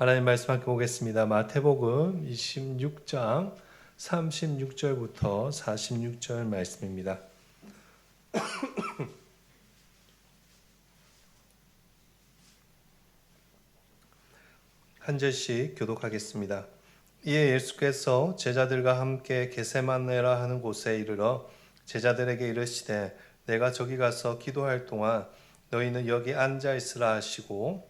하나님 말씀 함께 보겠습니다. 마태복음 26장 36절부터 46절 말씀입니다. 한 절씩 교독하겠습니다. 이에 예수께서 제자들과 함께 게세마네라 하는 곳에 이르러 제자들에게 이르시되 내가 저기 가서 기도할 동안 너희는 여기 앉아 있으라 하시고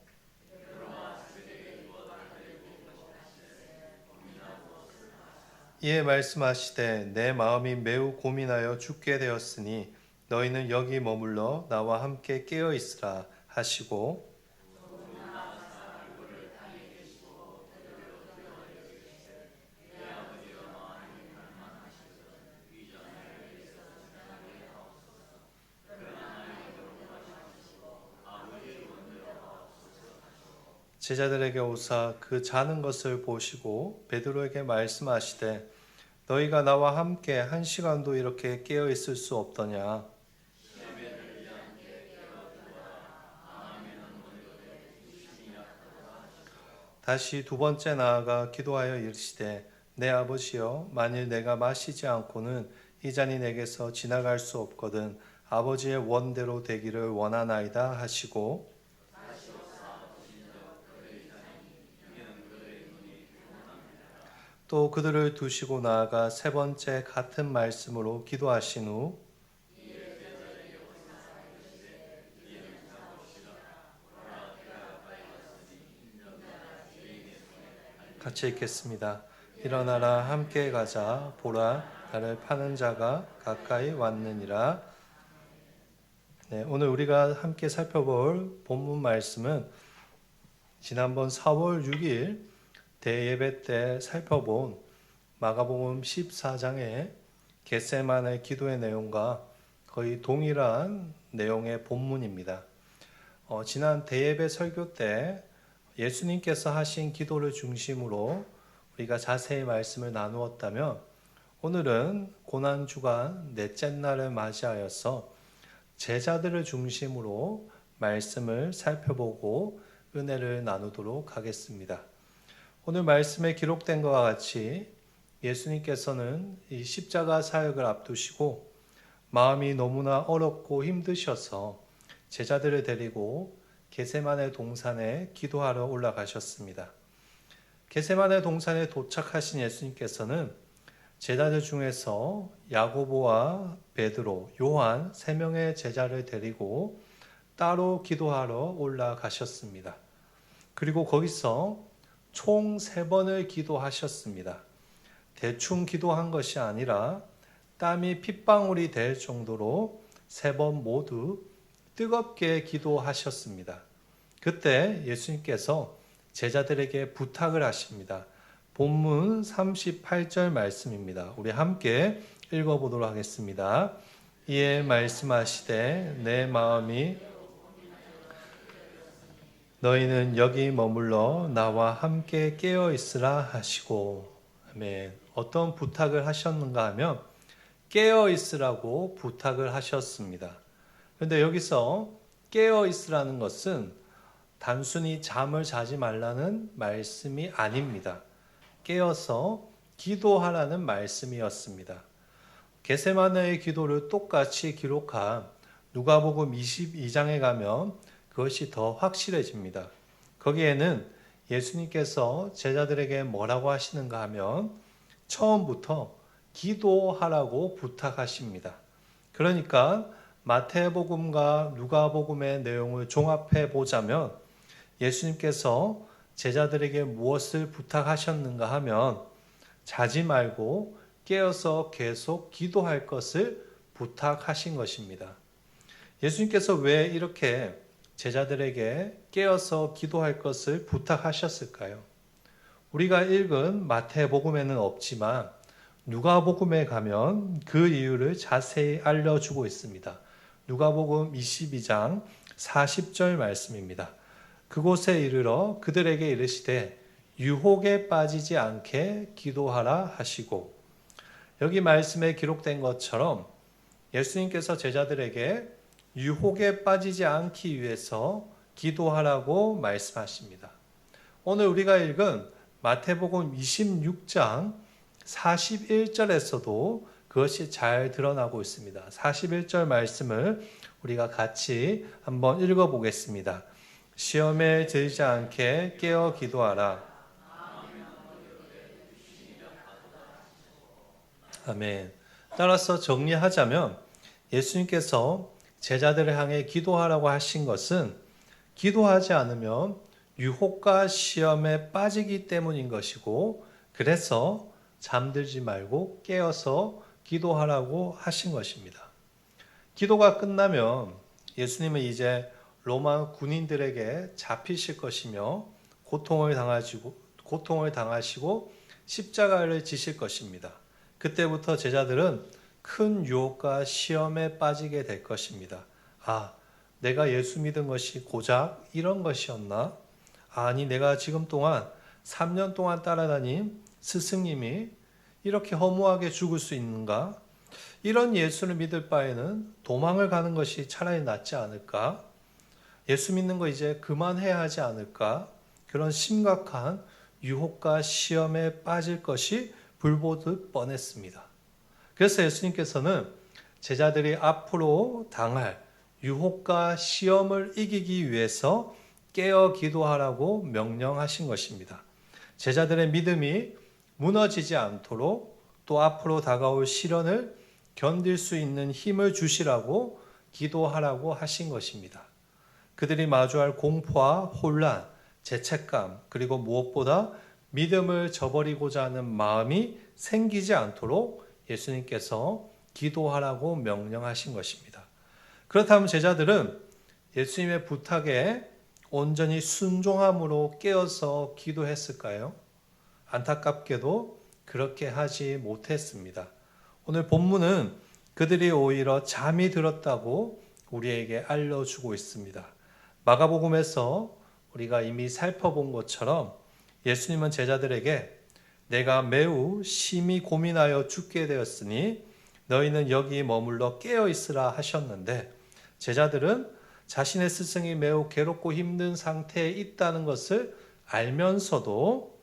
이에 말씀하시되 내 마음이 매우 고민하여 죽게 되었으니 너희는 여기 머물러 나와 함께 깨어 있으라 하시고 제자들에게 오사 그 자는 것을 보시고 베드로에게 말씀하시되 너희가 나와 함께 한 시간도 이렇게 깨어 있을 수 없더냐? 다시 두 번째 나아가 기도하여 이르시되 내 아버지여 만일 내가 마시지 않고는 이 잔이 내게서 지나갈 수 없거든 아버지의 원대로 되기를 원하나이다 하시고 또 그들을 두시고 나아가 세 번째 같은 말씀으로 기도하신 후 같이 읽겠습니다. 일어나라 함께 가자 보라 나를 파는 자가 가까이 왔느니라. 네, 오늘 우리가 함께 살펴볼 본문 말씀은 지난번 4월 6일 대예배 때 살펴본 마가복음 14장의 겟세만의 기도의 내용과 거의 동일한 내용의 본문입니다. 어, 지난 대예배 설교 때 예수님께서 하신 기도를 중심으로 우리가 자세히 말씀을 나누었다면 오늘은 고난 주간 넷째 날을 맞이하여서 제자들을 중심으로 말씀을 살펴보고 은혜를 나누도록 하겠습니다. 오늘 말씀에 기록된 것과 같이 예수님께서는 이 십자가 사역을 앞두시고 마음이 너무나 어렵고 힘드셔서 제자들을 데리고 게세만의 동산에 기도하러 올라가셨습니다. 게세만의 동산에 도착하신 예수님께서는 제자들 중에서 야고보와 베드로, 요한 세 명의 제자를 데리고 따로 기도하러 올라가셨습니다. 그리고 거기서 총 세 번을 기도하셨습니다. 대충 기도한 것이 아니라 땀이 핏방울이 될 정도로 세 번 모두 뜨겁게 기도하셨습니다. 그때 예수님께서 제자들에게 부탁을 하십니다. 본문 38절 말씀입니다. 우리 함께 읽어보도록 하겠습니다. 이에 말씀하시되 내 마음이 너희는 여기 머물러 나와 함께 깨어 있으라 하시고 아멘. 어떤 부탁을 하셨는가 하면 깨어 있으라고 부탁을 하셨습니다. 그런데 여기서 깨어 있으라는 것은 단순히 잠을 자지 말라는 말씀이 아닙니다. 깨어서 기도하라는 말씀이었습니다. 게세마네의 기도를 똑같이 기록한 누가복음 22장에 가면 그것이 더 확실해집니다. 거기에는 예수님께서 제자들에게 뭐라고 하시는가 하면 처음부터 기도하라고 부탁하십니다. 그러니까 마태복음과 누가복음의 내용을 종합해 보자면 예수님께서 제자들에게 무엇을 부탁하셨는가 하면 자지 말고 깨어서 계속 기도할 것을 부탁하신 것입니다. 예수님께서 왜 이렇게 제자들에게 깨어서 기도할 것을 부탁하셨을까요? 우리가 읽은 마태복음에는 없지만 누가복음에 가면 그 이유를 자세히 알려주고 있습니다. 누가복음 22장 40절 말씀입니다. 그곳에 이르러 그들에게 이르시되 유혹에 빠지지 않게 기도하라 하시고 여기 말씀에 기록된 것처럼 예수님께서 제자들에게 유혹에 빠지지 않기 위해서 기도하라고 말씀하십니다. 오늘 우리가 읽은 마태복음 26장 41절에서도 그것이 잘 드러나고 있습니다. 41절 말씀을 우리가 같이 한번 읽어 보겠습니다. 시험에 들지 않게 깨어 기도하라. 아멘. 따라서 정리하자면 예수님께서 제자들을 향해 기도하라고 하신 것은 기도하지 않으면 유혹과 시험에 빠지기 때문인 것이고 그래서 잠들지 말고 깨어서 기도하라고 하신 것입니다. 기도가 끝나면 예수님은 이제 로마 군인들에게 잡히실 것이며 고통을 당하시고 고통을 당하시고 십자가를 지실 것입니다. 그때부터 제자들은 큰 유혹과 시험에 빠지게 될 것입니다. 아, 내가 예수 믿은 것이 고작 이런 것이었나? 아니, 내가 지금 동안 3년 동안 따라다닌 스승님이 이렇게 허무하게 죽을 수 있는가? 이런 예수를 믿을 바에는 도망을 가는 것이 차라리 낫지 않을까? 예수 믿는 거 이제 그만해야 하지 않을까? 그런 심각한 유혹과 시험에 빠질 것이 불보듯 뻔했습니다. 그래서 예수님께서는 제자들이 앞으로 당할 유혹과 시험을 이기기 위해서 깨어 기도하라고 명령하신 것입니다. 제자들의 믿음이 무너지지 않도록 또 앞으로 다가올 시련을 견딜 수 있는 힘을 주시라고 기도하라고 하신 것입니다. 그들이 마주할 공포와 혼란, 죄책감, 그리고 무엇보다 믿음을 저버리고자 하는 마음이 생기지 않도록 예수님께서 기도하라고 명령하신 것입니다. 그렇다면 제자들은 예수님의 부탁에 온전히 순종함으로 깨어서 기도했을까요? 안타깝게도 그렇게 하지 못했습니다. 오늘 본문은 그들이 오히려 잠이 들었다고 우리에게 알려주고 있습니다. 마가복음에서 우리가 이미 살펴본 것처럼 예수님은 제자들에게 내가 매우 심히 고민하여 죽게 되었으니 너희는 여기 머물러 깨어 있으라 하셨는데 제자들은 자신의 스승이 매우 괴롭고 힘든 상태에 있다는 것을 알면서도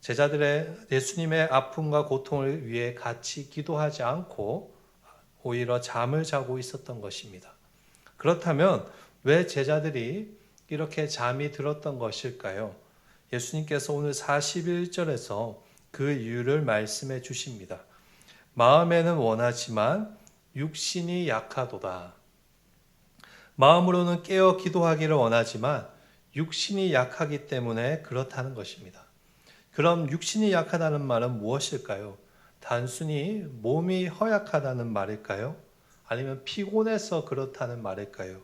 제자들의 예수님의 아픔과 고통을 위해 같이 기도하지 않고 오히려 잠을 자고 있었던 것입니다. 그렇다면 왜 제자들이 이렇게 잠이 들었던 것일까요? 예수님께서 오늘 41절에서 그 이유를 말씀해 주십니다. 마음에는 원하지만 육신이 약하도다. 마음으로는 깨어 기도하기를 원하지만 육신이 약하기 때문에 그렇다는 것입니다. 그럼 육신이 약하다는 말은 무엇일까요? 단순히 몸이 허약하다는 말일까요? 아니면 피곤해서 그렇다는 말일까요?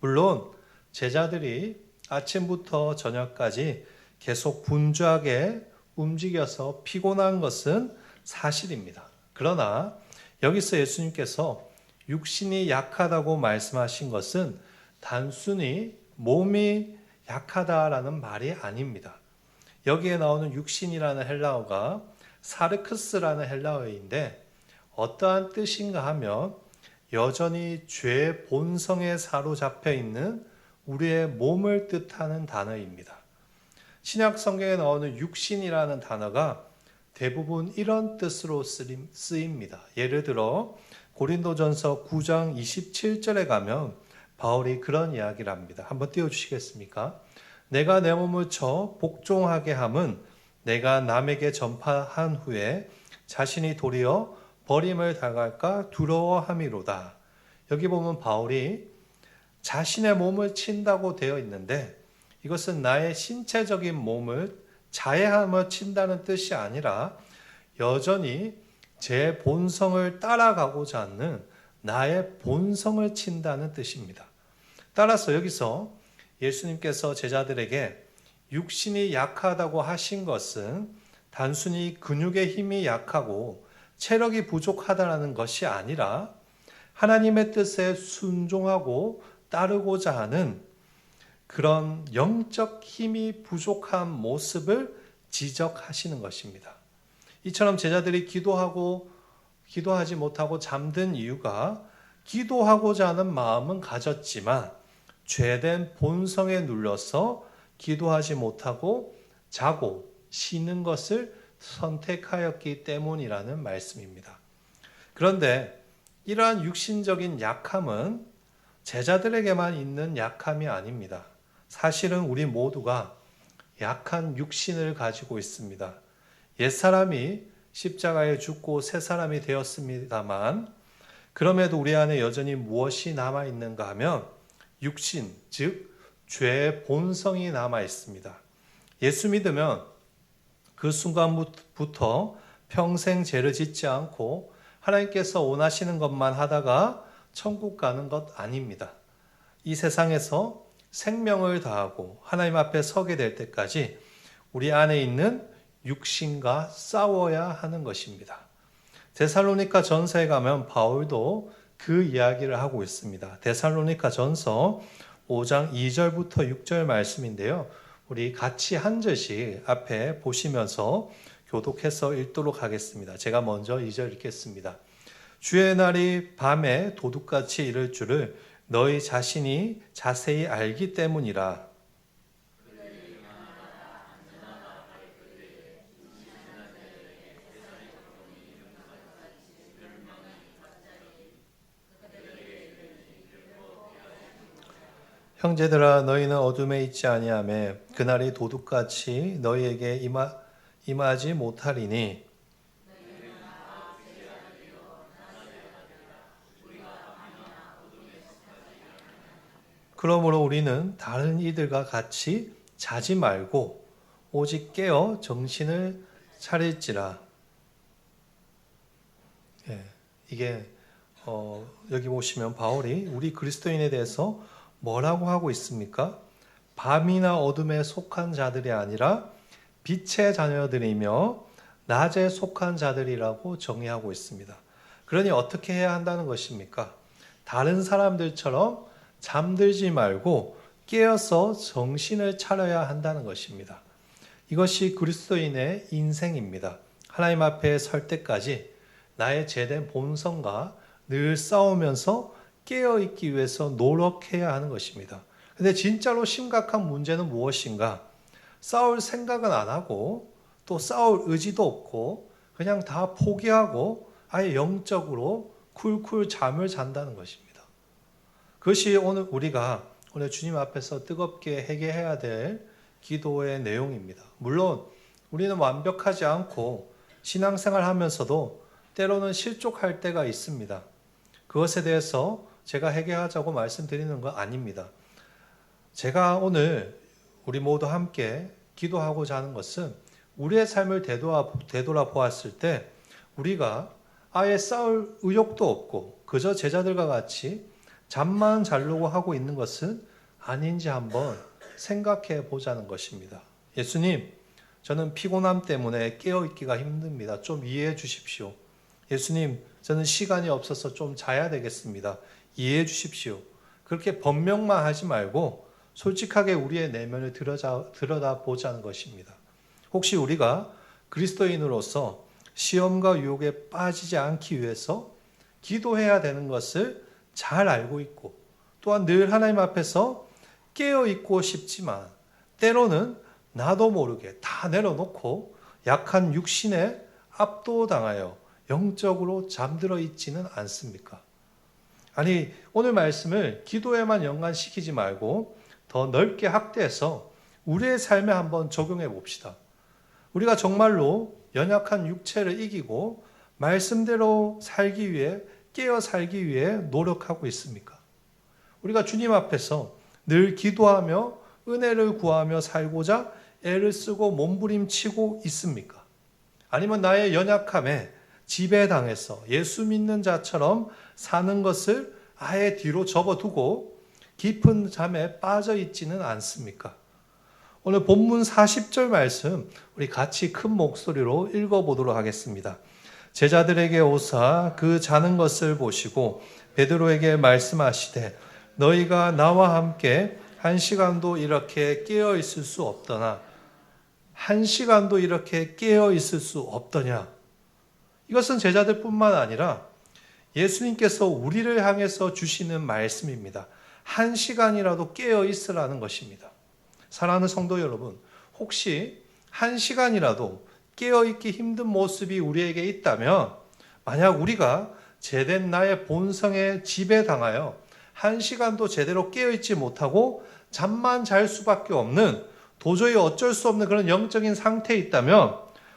물론 제자들이 아침부터 저녁까지 계속 분주하게 움직여서 피곤한 것은 사실입니다. 그러나 여기서 예수님께서 육신이 약하다고 말씀하신 것은 단순히 몸이 약하다라는 말이 아닙니다. 여기에 나오는 육신이라는 헬라어가 사르크스라는 헬라어인데 어떠한 뜻인가 하면 여전히 죄 본성에 사로잡혀 있는 우리의 몸을 뜻하는 단어입니다. 신약 성경에 나오는 육신이라는 단어가 대부분 이런 뜻으로 쓰입니다. 예를 들어 고린도전서 9장 27절에 가면 바울이 그런 이야기를 합니다. 한번 띄워 주시겠습니까? 내가 내 몸을 쳐 복종하게 함은 내가 남에게 전파한 후에 자신이 도리어 버림을 당할까 두려워함이로다. 여기 보면 바울이 자신의 몸을 친다고 되어 있는데 이것은 나의 신체적인 몸을 자해하며 친다는 뜻이 아니라 여전히 제 본성을 따라가고자 하는 나의 본성을 친다는 뜻입니다. 따라서 여기서 예수님께서 제자들에게 육신이 약하다고 하신 것은 단순히 근육의 힘이 약하고 체력이 부족하다는 것이 아니라 하나님의 뜻에 순종하고 따르고자 하는 그런 영적 힘이 부족한 모습을 지적하시는 것입니다. 이처럼 제자들이 기도하고 기도하지 못하고 잠든 이유가 기도하고자 하는 마음은 가졌지만 죄된 본성에 눌려서 기도하지 못하고 자고 쉬는 것을 선택하였기 때문이라는 말씀입니다. 그런데 이러한 육신적인 약함은 제자들에게만 있는 약함이 아닙니다. 사실은 우리 모두가 약한 육신을 가지고 있습니다. 옛사람이 십자가에 죽고 새 사람이 되었습니다만 그럼에도 우리 안에 여전히 무엇이 남아 있는가 하면 육신, 즉 죄의 본성이 남아 있습니다. 예수 믿으면 그 순간부터 평생 죄를 짓지 않고 하나님께서 원하시는 것만 하다가 천국 가는 것 아닙니다. 이 세상에서 생명을 다하고 하나님 앞에 서게 될 때까지 우리 안에 있는 육신과 싸워야 하는 것입니다. 데살로니가 전서에 가면 바울도 그 이야기를 하고 있습니다. 데살로니가 전서 5장 2절부터 6절 말씀인데요. 우리 같이 한 절씩 앞에 보시면서 교독해서 읽도록 하겠습니다. 제가 먼저 2절 읽겠습니다. 주의 날이 밤에 도둑같이 이를 줄을 너희 자신이 자세히 알기 때문이라. 형제들아 너희는 어둠에 있지 아니하며 그날이 도둑같이 너희에게 임하, 임하지 못하리니 그러므로 우리는 다른 이들과 같이 자지 말고 오직 깨어 정신을 차릴지라. 예, 이게 어, 여기 보시면 바울이 우리 그리스도인에 대해서 뭐라고 하고 있습니까? 밤이나 어둠에 속한 자들이 아니라 빛의 자녀들이며 낮에 속한 자들이라고 정의하고 있습니다. 그러니 어떻게 해야 한다는 것입니까? 다른 사람들처럼 잠들지 말고 깨어서 정신을 차려야 한다는 것입니다. 이것이 그리스도인의 인생입니다. 하나님 앞에 설 때까지 나의 제된 본성과 늘 싸우면서 깨어 있기 위해서 노력해야 하는 것입니다. 근데 진짜로 심각한 문제는 무엇인가? 싸울 생각은 안 하고 또 싸울 의지도 없고 그냥 다 포기하고 아예 영적으로 쿨쿨 잠을 잔다는 것입니다. 그것이 오늘 우리가 오늘 주님 앞에서 뜨겁게 회개해야 될 기도의 내용입니다. 물론 우리는 완벽하지 않고 신앙생활 하면서도 때로는 실족할 때가 있습니다. 그것에 대해서 제가 회개하자고 말씀드리는 거 아닙니다. 제가 오늘 우리 모두 함께 기도하고자 하는 것은 우리의 삶을 되돌아 보았을 때 우리가 아예 싸울 의욕도 없고 그저 제자들과 같이 잠만 자려고 하고 있는 것은 아닌지 한번 생각해 보자는 것입니다. 예수님, 저는 피곤함 때문에 깨어 있기가 힘듭니다. 좀 이해해 주십시오. 예수님, 저는 시간이 없어서 좀 자야 되겠습니다. 이해해 주십시오. 그렇게 번명만 하지 말고 솔직하게 우리의 내면을 들여다 보자는 것입니다. 혹시 우리가 그리스도인으로서 시험과 유혹에 빠지지 않기 위해서 기도해야 되는 것을 잘 알고 있고 또한 늘 하나님 앞에서 깨어 있고 싶지만 때로는 나도 모르게 다 내려놓고 약한 육신에 압도당하여 영적으로 잠들어 있지는 않습니까? 아니, 오늘 말씀을 기도에만 연관시키지 말고 더 넓게 확대해서 우리의 삶에 한번 적용해 봅시다. 우리가 정말로 연약한 육체를 이기고 말씀대로 살기 위해 깨어 살기 위해 노력하고 있습니까? 우리가 주님 앞에서 늘 기도하며 은혜를 구하며 살고자 애를 쓰고 몸부림치고 있습니까? 아니면 나의 연약함에 지배당해서 예수 믿는 자처럼 사는 것을 아예 뒤로 접어두고 깊은 잠에 빠져 있지는 않습니까? 오늘 본문 40절 말씀 우리 같이 큰 목소리로 읽어보도록 하겠습니다. 제자들에게 오사 그 자는 것을 보시고 베드로에게 말씀하시되 너희가 나와 함께 한 시간도 이렇게 깨어 있을 수 없더나 한 시간도 이렇게 깨어 있을 수 없더냐 이것은 제자들뿐만 아니라 예수님께서 우리를 향해서 주시는 말씀입니다. 한 시간이라도 깨어 있으라는 것입니다. 사랑하는 성도 여러분, 혹시 한 시간이라도 깨어있기 힘든 모습이 우리에게 있다면 만약 우리가 제된 나의 본성에 지배당하여 한 시간도 제대로 깨어있지 못하고 잠만 잘 수밖에 없는 도저히 어쩔 수 없는 그런 영적인 상태에 있다면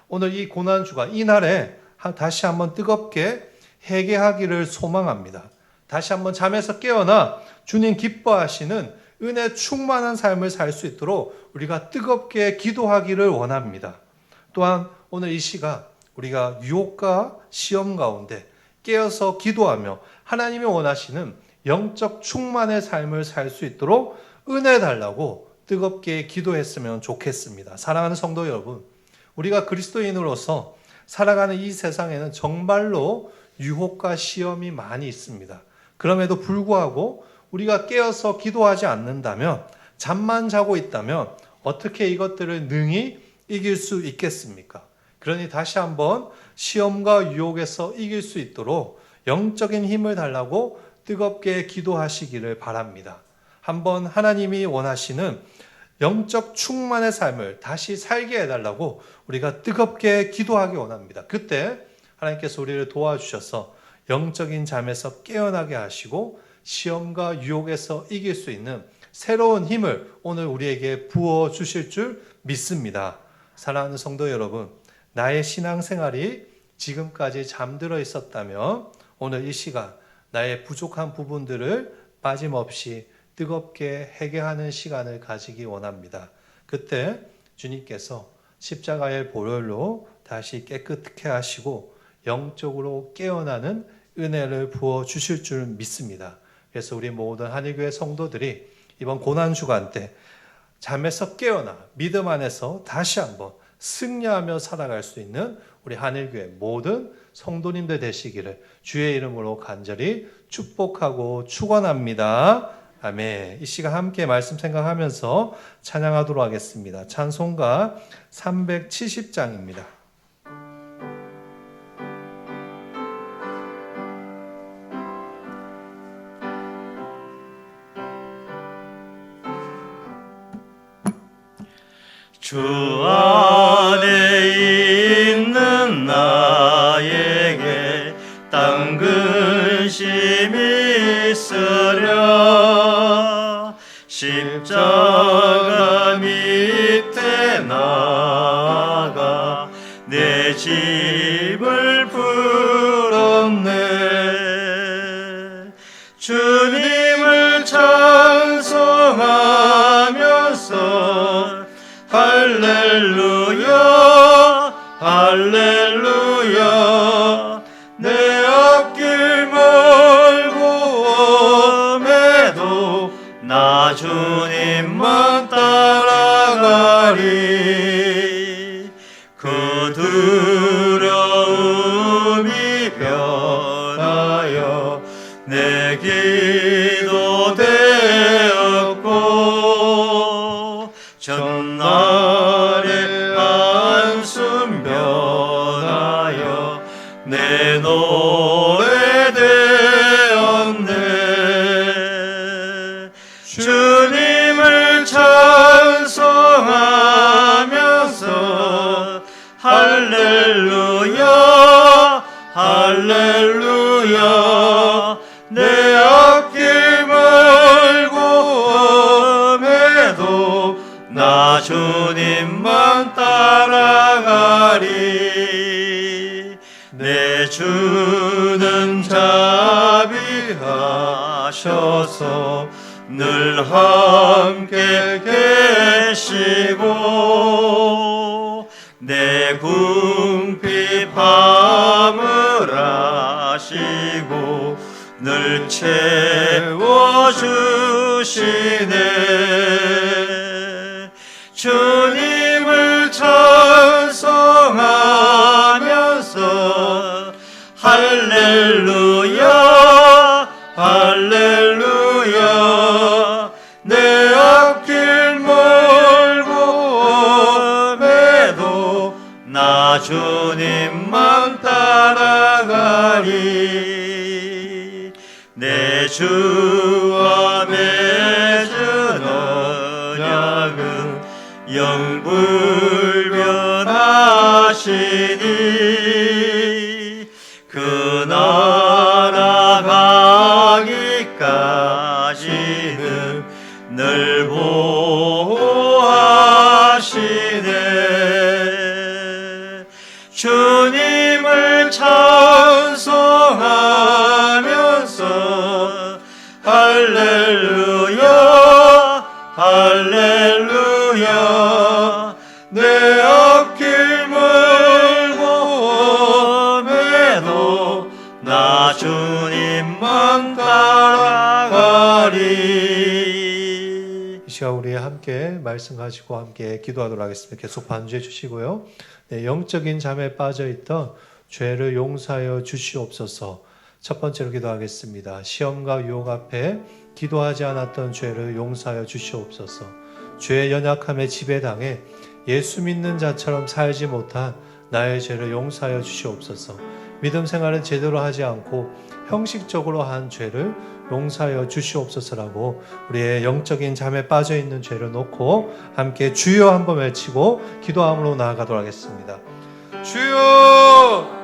오늘 이 고난주가 이날에 하- 다시 한번 뜨겁게 회개하기를 소망합니다. 다시 한번 잠에서 깨어나 주님 기뻐하시는 은혜 충만한 삶을 살 수 있도록 우리가 뜨겁게 기도하기를 원합니다. 또한 오늘 이 시가 우리가 유혹과 시험 가운데 깨어서 기도하며 하나님이 원하시는 영적 충만의 삶을 살 수 있도록 은혜 달라고 뜨겁게 기도했으면 좋겠습니다. 사랑하는 성도 여러분, 우리가 그리스도인으로서 살아가는 이 세상에는 정말로 유혹과 시험이 많이 있습니다. 그럼에도 불구하고 우리가 깨어서 기도하지 않는다면 잠만 자고 있다면 어떻게 이것들을 능히 이길 수 있겠습니까? 그러니 다시 한번 시험과 유혹에서 이길 수 있도록 영적인 힘을 달라고 뜨겁게 기도하시기를 바랍니다. 한번 하나님이 원하시는 영적 충만의 삶을 다시 살게 해달라고 우리가 뜨겁게 기도하기 원합니다. 그때 하나님께서 우리를 도와주셔서 영적인 잠에서 깨어나게 하시고 시험과 유혹에서 이길 수 있는 새로운 힘을 오늘 우리에게 부어 주실 줄 믿습니다. 사랑하는 성도 여러분, 나의 신앙생활이 지금까지 잠들어 있었다면 오늘 이 시간 나의 부족한 부분들을 빠짐없이 뜨겁게 회개하는 시간을 가지기 원합니다. 그때 주님께서 십자가의 보혈로 다시 깨끗게 하시고 영적으로 깨어나는 은혜를 부어 주실 줄 믿습니다. 그래서 우리 모든 한일교회 성도들이 이번 고난 주간 때 잠에서 깨어나 믿음 안에서 다시 한번 승리하며 살아갈 수 있는 우리 한일교회 모든 성도님들 되시기를 주의 이름으로 간절히 축복하고 축원합니다. 아멘. 이 시간 함께 말씀 생각하면서 찬양하도록 하겠습니다. 찬송가 370장입니다. 주 안에 있는 나에게 땅 근심이 있으랴. 십자가 밑에 나가 내 집을 풀 할 주님을 찬송하면서 할렐루야 할렐루야. 내 앞길 멀고 엄해도 나 주님만 따라가리. 내 주는 자비하셔서 늘 함께 계시고 내 궁핍 밤을 아시고 늘 채워주시네. 주 주님만 따라가리. 내 주 말씀 가지고 함께 기도하도록 하겠습니다. 계속 반주해 주시고요. 네, 영적인 잠에 빠져 있던 죄를 용서하여 주시옵소서. 첫 번째로 기도하겠습니다. 시험과 유혹 앞에 기도하지 않았던 죄를 용서하여 주시옵소서. 죄의 연약함에 지배당해 예수 믿는 자처럼 살지 못한 나의 죄를 용서하여 주시옵소서. 믿음 생활을 제대로 하지 않고 형식적으로 한 죄를 용서하여 주시옵소서라고 우리의 영적인 잠에 빠져 있는 죄를 놓고 함께 주여 한번 외치고 기도함으로 나아가도록 하겠습니다. 주여!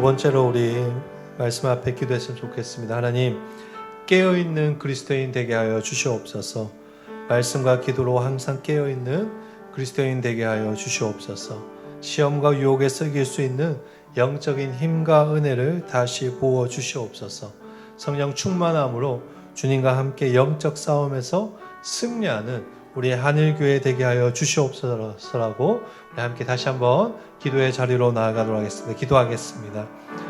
두 번째로 우리 말씀 앞에 기도했으면 좋겠습니다. 하나님 깨어 있는 그리스도인 되게 하여 주시옵소서. 말씀과 기도로 항상 깨어 있는 그리스도인 되게 하여 주시옵소서. 시험과 유혹에 쓰길 수 있는 영적인 힘과 은혜를 다시 부어 주시옵소서. 성령 충만함으로 주님과 함께 영적 싸움에서 승리하는 우리 하늘교회 되게 하여 주시옵소서라고 우리 함께 다시 한번 기도의 자리로 나아가도록 하겠습니다. 기도하겠습니다.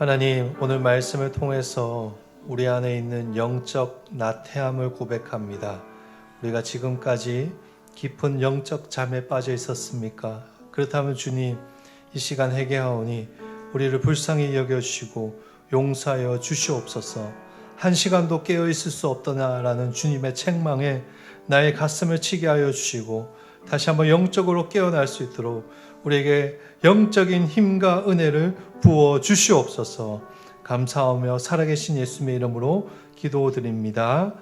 하나님, 오늘 말씀을 통해서 우리 안에 있는 영적 나태함을 고백합니다. 우리가 지금까지 깊은 영적 잠에 빠져 있었습니까? 그렇다면 주님, 이 시간 회개하오니 우리를 불쌍히 여겨주시고 용서하여 주시옵소서. 한 시간도 깨어 있을 수 없더냐라는 주님의 책망에 나의 가슴을 치게 하여 주시고 다시 한번 영적으로 깨어날 수 있도록 우리에게 영적인 힘과 은혜를 부어 주시옵소서. 감사하며 살아계신 예수님의 이름으로 기도드립니다.